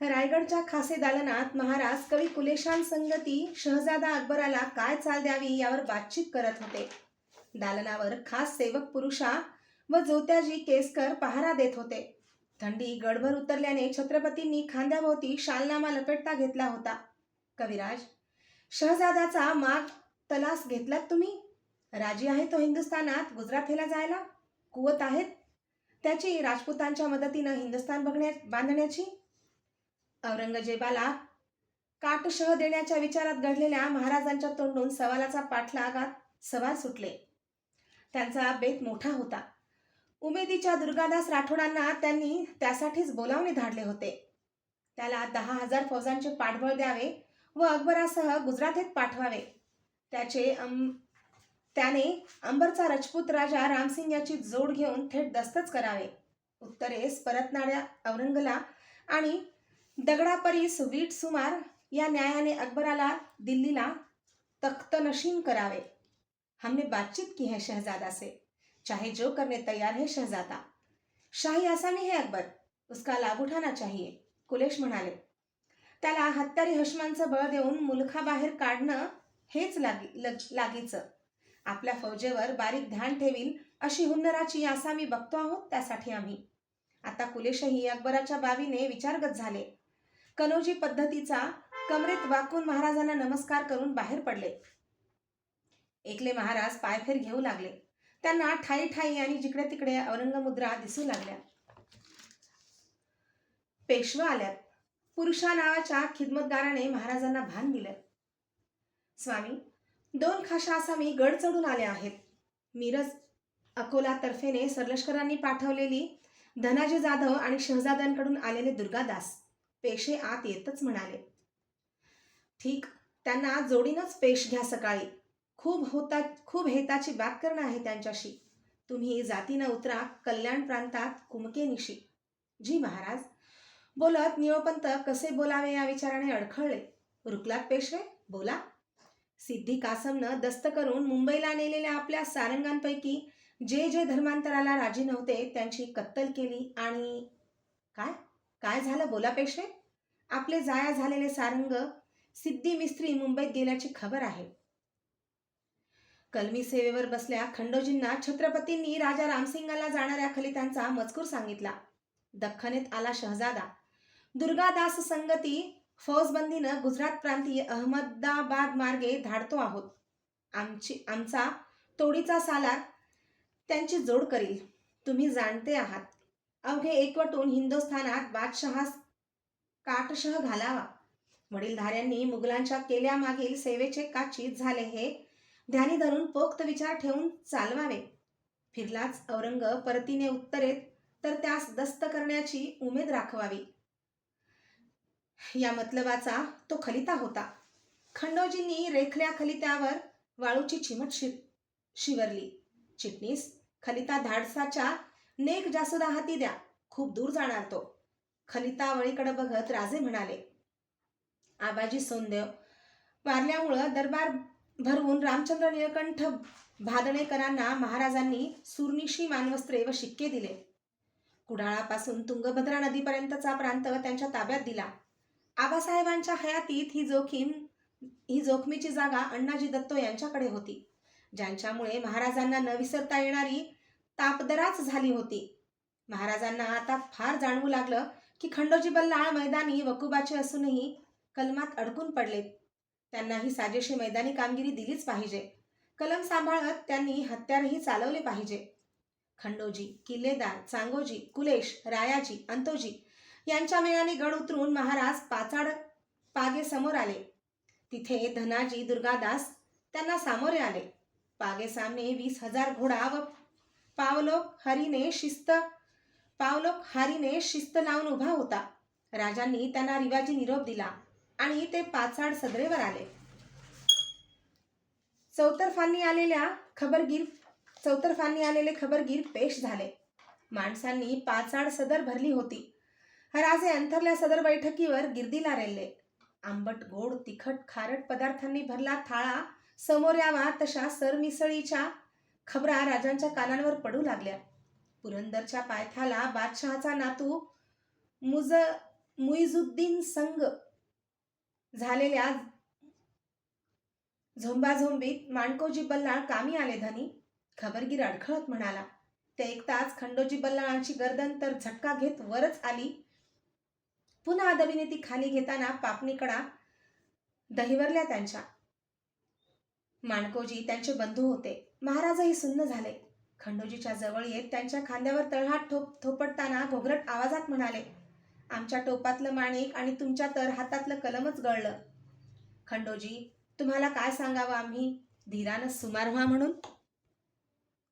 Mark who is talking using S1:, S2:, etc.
S1: रायगडच्या खासे दालनात महाराज कवी कुलेशान संगती शहजादा अकबराला काय चाल द्यावी यावर बातचीत करत होते. दालनावर खास सेवक पुरुषा व जोत्याजी केसकर पहारा देत होते. थंडी गडभर उतरल्याने छत्रपतींनी खांद्याभोवती शालनामा लपेटता घेतला होता. कविराज शहजादाचा माग तलास घेतलात तुम्ही? राजी आहे तो हो हिंदुस्थानात? गुजराथेला जायला? कुवत आहेत? त्याची राजपूतांच्या मदतीनं हिंदुस्थान बघण्या बांधण्याची? औरंगजेबाला काटशह देण्याच्या विचारात घडलेल्या महाराजांच्या तोंडून सवालाचा पाठलागात सवाल सुटले. त्यांचा बेत मोठा होता. उमेदीच्या दुर्गादास राठोडांना त्यांनी त्यासाठीच बोलावणे धाडले होते. त्याला दहा हजार फौजांचे पाठबळ द्यावे व अकबरासह गुजरातेत पाठवावे. त्याचे अं त्याने अंबरचा राजपूत राजा रामसिंग याची जोड घेऊन थेट दस्तच करावे. उत्तरेस परतणाऱ्या औरंगला आणि दगडापरी सुवीट सुमार या न्यायाने अकबराला दिल्लीला तख्तनशीन करावे. हमने बातचीत की है शहजादा से. चाहे जो करने तैयार है शहजादा. शाही आसामी है अकबर. उसका लाभ उठाना चाहिए. कुलेश म्हणाले. त्याला हत्यारी हश्मांचं बळ देऊन मुलखाबाहेर काढणं हेच लागी लग लागीचं. आपल्या फौजेवर बारीक ध्यान ठेवील अशी हुन्नराची आसामी बघतो आहोत त्यासाठी आम्ही. आता कुलेशही अकबराच्या बाबीने विचारगत झाले. कनोजी पद्धतीचा कमरेत वाकून महाराजांना नमस्कार करून बाहेर पडले. एकले महाराज पायफेर घेऊ लागले. त्यांना ठाई ठाई आणि जिकडे तिकडे औरंगमुद्रा दिसू लागल्या. पेशवा आल्यात. पुरुषा नावाच्या खिदमतगाराने महाराजांना भान दिलं. स्वामी दोन खाशा आसामी गड चढून आले आहेत. मिरज अकोला तर्फेने सरलष्करांनी पाठवलेली धनाजी जाधव आणि शहजाद्यांकडून आलेले दुर्गादास. पेशे आत येतच म्हणाले. ठीक त्यांना जोडीनंच पेश घ्या सकाळी. खूप होता खूप हेताची बात करणं आहे त्यांच्याशी. तुम्ही जातीनं उतरा कल्याण प्रांतात कुमकेनिशी जी महाराज बोलत निळपंत कसे बोलावे या विचाराने अडखळले. रुकलात पेशवे बोला. सिद्धी कासमनं दस्त करून मुंबईला नेलेल्या आपल्या सारंगांपैकी जे जे धर्मांतराला राजी नव्हते त्यांची कत्तल केली आणि काय? काय झालं बोला पेशवे आपले जाया झालेले सारंग सिद्धी मिस्त्री मुंबईत गेल्याची खबर आहे. कलमी सेवेवर बसल्या खंडोजींना छत्रपतींनी राजा रामसिंगाला जाणाऱ्या खलितांचा मजकूर सांगितला. दख्खनेत आला शहजादा. दुर्गादास संगती फौजबंदीनं गुजरात प्रांतीय अहमदाबाद मार्गे धाडतो आहोत. आमची आमचा तोडीचा सालार त्यांची जोड करील. तुम्ही जाणते आहात. अवघे एकवटून हिंदुस्थानात बादशहास काटशह घालावा. वडीलधाऱ्यांनी मुघलांच्या केल्यामागील सेवेचे काचीत झाले हे ध्यानी धरून पोक्त विचार ठेवून चालवावे. फिरलाच औरंग परतीने उत्तरेत तर त्यास दस्त करण्याची उमेद राखवावी. या मतलबाचा तो खलिता होता. खंडोजींनी रेखल्या खलित्यावर वाळूची चिमट शि शिवरली. चिटणीस खलिता धाडसाच्या नेक जासुदा हाती द्या खूप दूर जाणार तो. खलितावळीकडे बघत राजे म्हणाले आबाजी सोनदेव वारल्यामुळं दरबार भरवून रामचंद्र निळकंठ भादणेकरांना महाराजांनी सुरनिशी मानवस्त्रे व शिक्के दिले. कुडाळापासून तुंगभद्रा नदीपर्यंतचा प्रांत त्यांच्या ताब्यात दिला. आबासाहेबांच्या हयातीत ही जोखीम ही जोखमीची जागा अण्णाजी दत्तो यांच्याकडे होती. ज्यांच्यामुळे महाराजांना न विसरता येणारी तापदराच झाली होती. महाराजांना आता फार जाणवू लागलं की खंडोजी बल्लाळ मैदानी वकुबाचे असूनही कलमात अडकून पडलेत. त्यांना ही साजेशी मैदानी कामगिरी दिलीच पाहिजे. कलम सांभाळत त्यांनी हत्यारही चालवले पाहिजे. खंडोजी किल्लेदार चांगोजी कुलेश रायाजी अंतोजी यांच्या मेळाने गड उतरून महाराज पाचाड पागे समोर आले. तिथे धनाजी दुर्गादास त्यांना सामोरे आले. पागे सामने वीस हजार घोडा व पावलोक हरीने शिस्त पावलोक हारीने शिस्त लावून उभा होता. राजांनी त्यांना रिवाजी निरोप दिला आणि ते पाचाड सदरेवर आले. चौतर्फांनी आलेल्या खबरगीर चौतर्फांनी आलेले खबरगीर पेश झाले. माणसांनी पाचाड सदर भरली होती. राजे अंथरल्या सदर बैठकीवर गिर्दीला रेल्ले. आंबट गोड तिखट खारट पदार्थांनी भरला थाळा समोर यावा तशा सरमिसळीच्या खबरा राजांच्या कानांवर पडू लागल्या. पुरंदरच्या पायथ्याला बादशहाचा नातू मुज मुईजुद्दीन संग झालेल्या झोंबाझोंबीत माणकोजी बल्लाळ कामी आले धनी. खबरगीर अडखळत म्हणाला ते ऐकताच खंडोजी बल्लाळांची गर्दन तर झटका घेत वरच आली. पुन्हा अदबीने ती खाली घेताना पापणीकडा दहिवरल्या त्यांच्या. माणकोजी त्यांचे बंधू होते. महाराजही सुन्न झाले. खंडोजीच्या जवळ येत त्यांच्या खांद्यावर तळहात ठोप थोपटताना घोगरट आवाजात म्हणाले आमच्या टोपातलं माणिक आणि तुमच्या तर हातातलं कलमच गळलं. खंडोजी तुम्हाला काय सांगावं आम्ही? धीरानं सुमार व्हा म्हणून.